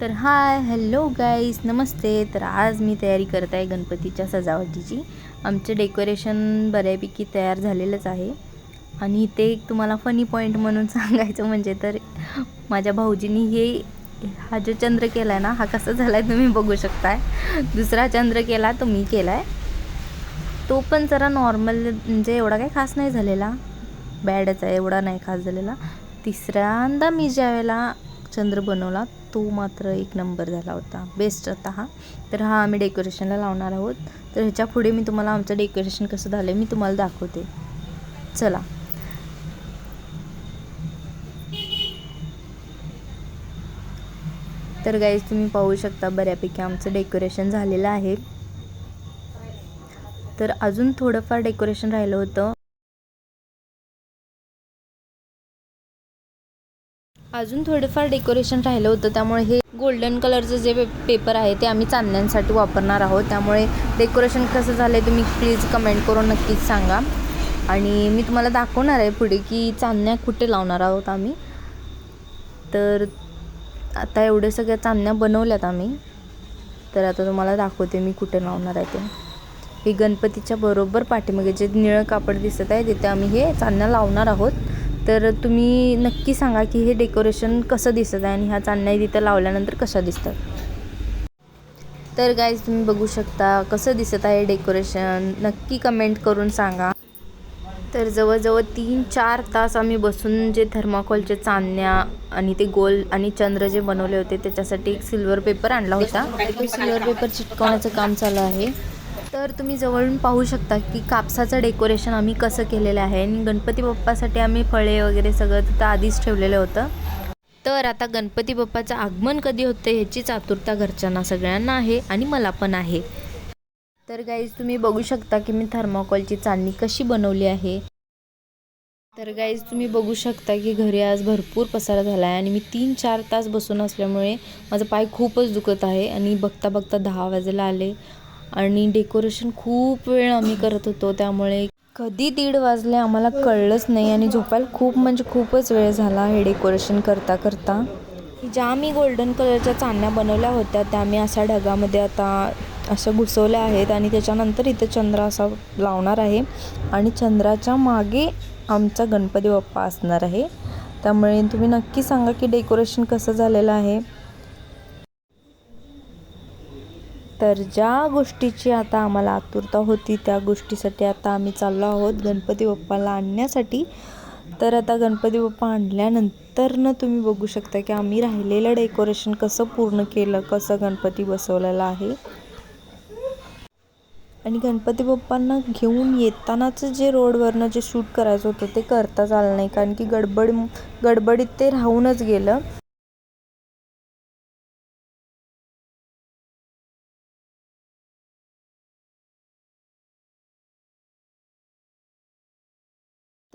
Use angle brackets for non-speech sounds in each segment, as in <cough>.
तर hi hello guys नमस्ते. तर आज मी तयारी करत आहे गणपतीच्या सजावटीची. आमचे डेकोरेशन बऱ्यापैकी तयार झालेलंच आहे. आणि इथे एक तुम्हाला फनी पॉईंट म्हणून <laughs> सांगायचं म्हणजे तर माझ्या भाऊजींनी हे हा जो चंद्र केला आहे ना हा कसा झाला आहे तुम्ही बघू शकताय. दुसरा चंद्र केला तो मी केला आहे तो पण जरा नॉर्मल म्हणजे एवढा काही खास नाही झालेला. बॅडच आहे एवढा नाही खास झालेला. तिसऱ्यांदा मी ज्यावेळेला चंद्र बनवला तो मात्र एक नंबर झाला होता. बेस्ट होता हा. तर हा आम्ही डेकोरेशनला लावणार आहोत. तर ह्याच्या पुढे मी तुम्हाला आमचं डेकोरेशन कसं झालं आहे मी तुम्हाला दाखवते. चला. तर गाईज तुम्ही पाहू शकता बऱ्यापैकी आमचं डेकोरेशन झालेलं आहे. तर अजून थोडंफार डेकोरेशन राहिलं होतं. अजून थोडंफार डेकोरेशन राहिलं होतं त्यामुळे हे गोल्डन कलरचं जे पे पेपर आहे ते आम्ही चांदण्यांसाठी वापरणार आहोत. त्यामुळे डेकोरेशन कसं झालं आहे तुम्ही प्लीज कमेंट करून नक्कीच सांगा. आणि मी तुम्हाला दाखवणार आहे पुढे की चांदण्या कुठे लावणार आहोत आम्ही. तर आता एवढे सगळ्या चांदण्या बनवल्यात आम्ही. तर आता तुम्हाला दाखवते मी कुठे लावणार आहे ते. हे गणपतीच्या बरोबर पाठीमागे जे निळं कापड दिसत आहे तिथे आम्ही हे चांदण्या लावणार आहोत. तर तुम्ही नक्की सांगा की हे डेकोरेशन कसं दिसत आहे आणि ह्या चांदण्या तिथं लावल्यानंतर कशा दिसतात? तर गाईज तुम्ही बघू शकता कसं दिसत आहे डेकोरेशन नक्की कमेंट करून सांगा. तर जवळजवळ तीन चार तास आम्ही बसून जे थर्माकोलचे चांदण्या आणि ते गोल आणि चंद्र जे बनवले होते त्याच्यासाठी एक सिल्वर पेपर आणला होता. सिल्वर पेपर चिटकवण्याचं काम चालू आहे. तर तुम्ही जवळून पाहू शकता की कापसाचं डेकोरेशन आम्ही कसं केलेलं आहे. आणि गणपती बाप्पासाठी आम्ही फळे वगैरे सगळं तिथं आधीच ठेवलेलं होतं. तर आता गणपती बाप्पाचं आगमन कधी होतं ह्याची आतुरता घरच्यांना सगळ्यांना आहे आणि मला पण आहे. तर गाईज तुम्ही बघू शकता की मी थर्माकोलची चांदणी कशी बनवली आहे. तर गाईज तुम्ही बघू शकता की घरी आज भरपूर पसारा झाला आहे आणि मी तीन चार तास बसून असल्यामुळे माझं पाय खूपच दुखत आहे आणि बघता बघता दहा वाजायला आले. आणि डेकोरेशन खूप वेळ आम्ही करत होतो त्यामुळे कधी दीड वाजले आम्हाला कळलंच नाही आणि झोपायला खूप म्हणजे खूपच वेळ झाला हे डेकोरेशन करता करता. ज्या मी गोल्डन कलरच्या चांदण्या बनवल्या होत्या त्या मी अशा ढगामध्ये आता अशा घुसवल्या आहेत आणि त्याच्यानंतर इथं चंद्र असा लावणार आहे आणि चंद्राच्या मागे आमचा गणपती बाप्पा असणार आहे. त्यामुळे तुम्ही नक्की सांगा की डेकोरेशन कसं झालेलं आहे. तर ज्या गोष्टीची आता आम्हाला आतुरता होती त्या गोष्टीसाठी आता आम्ही चाललो आहोत गणपती बाप्पाला आणण्यासाठी. तर आता गणपती बाप्पा आणल्यानंतर तुम्ही बघू शकता की आम्ही राहिलेलं डेकोरेशन कसं पूर्ण केलं कसं गणपती बसवलेला आहे. आणि गणपती बाप्पांना घेऊन येतानाचं जे रोडवरनं जे शूट करायचं होतं ते करताच आलं नाही. कारण की गडबड गडबडीत ते राहूनच गेलं.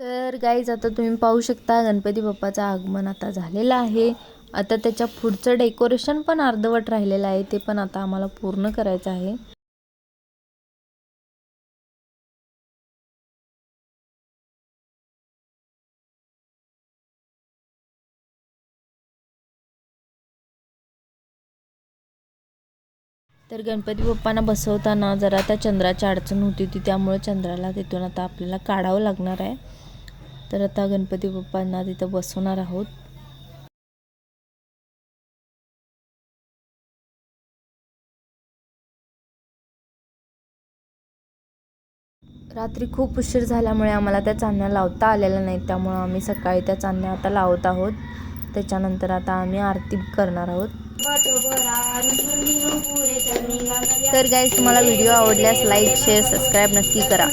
तर गाईज आता तुम्ही पाहू शकता गणपती बाप्पाचं आगमन आता झालेलं आहे. आता त्याच्या पुढचं डेकोरेशन पण अर्धवट राहिलेलं आहे ते पण आता आम्हाला पूर्ण करायचं आहे. तर गणपती बाप्पांना बसवताना जरा त्या चंद्राची अडचण होती ती त्यामुळे चंद्राला तिथून आता आपल्याला काढावं लागणार आहे. तर आता गणपती बाप्पांना तिथं बसवणार आहोत. रात्री खूप उशीर झाल्यामुळे आम्हाला त्या चांदण्या लावता आलेल्या नाहीत त्यामुळं आम्ही सकाळी त्या चांदण्या आता लावत आहोत. त्याच्यानंतर आता आम्ही आरती करणार आहोत. तर गाईज तुम्हाला व्हिडिओ आवडल्यास लाईक शेअर सबस्क्राईब नक्की करा.